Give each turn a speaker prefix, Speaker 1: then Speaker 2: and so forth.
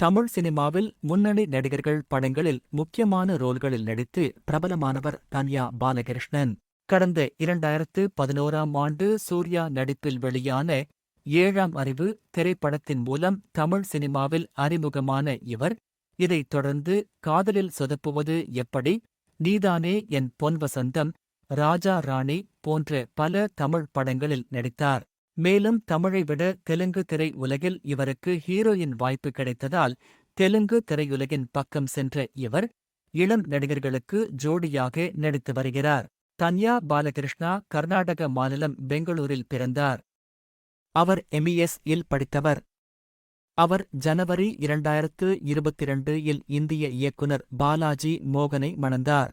Speaker 1: தமிழ் சினிமாவில் முன்னணி நடிகர்கள் படங்களில் முக்கியமான ரோல்களில் நடித்து பிரபலமானவர் தன்யா பாலகிருஷ்ணன். கடந்த இரண்டாயிரத்து பதினோராம் ஆண்டு சூர்யா நடிப்பில் வெளியான ஏழாம் அறிவு திரைப்படத்தின் மூலம் தமிழ் சினிமாவில் அறிமுகமான இவர். இதைத் தொடர்ந்து காதலில் சொதப்புவது எப்படி நீதானே என் பொன் வசந்தம் ராஜா ராணி போன்ற பல தமிழ் படங்களில் நடித்தார். மேலும் தமிழை விட தெலுங்கு திரை உலகில் இவருக்கு ஹீரோயின் வாய்ப்பு கிடைத்ததால் தெலுங்கு திரையுலகின் பக்கம் சென்ற இவர் இளம் நடிகர்களுக்கு ஜோடியாக நடித்து வருகிறார். தன்யா பாலகிருஷ்ணா கர்நாடக மாநிலம் பெங்களூரில் பிறந்தார். அவர் எம்இஎஸ் இல் படித்தவர். அவர் ஜனவரி இரண்டாயிரத்து இருபத்திரண்டு இல் இந்திய இயக்குனர் பாலாஜி மோகனை மணந்தார்.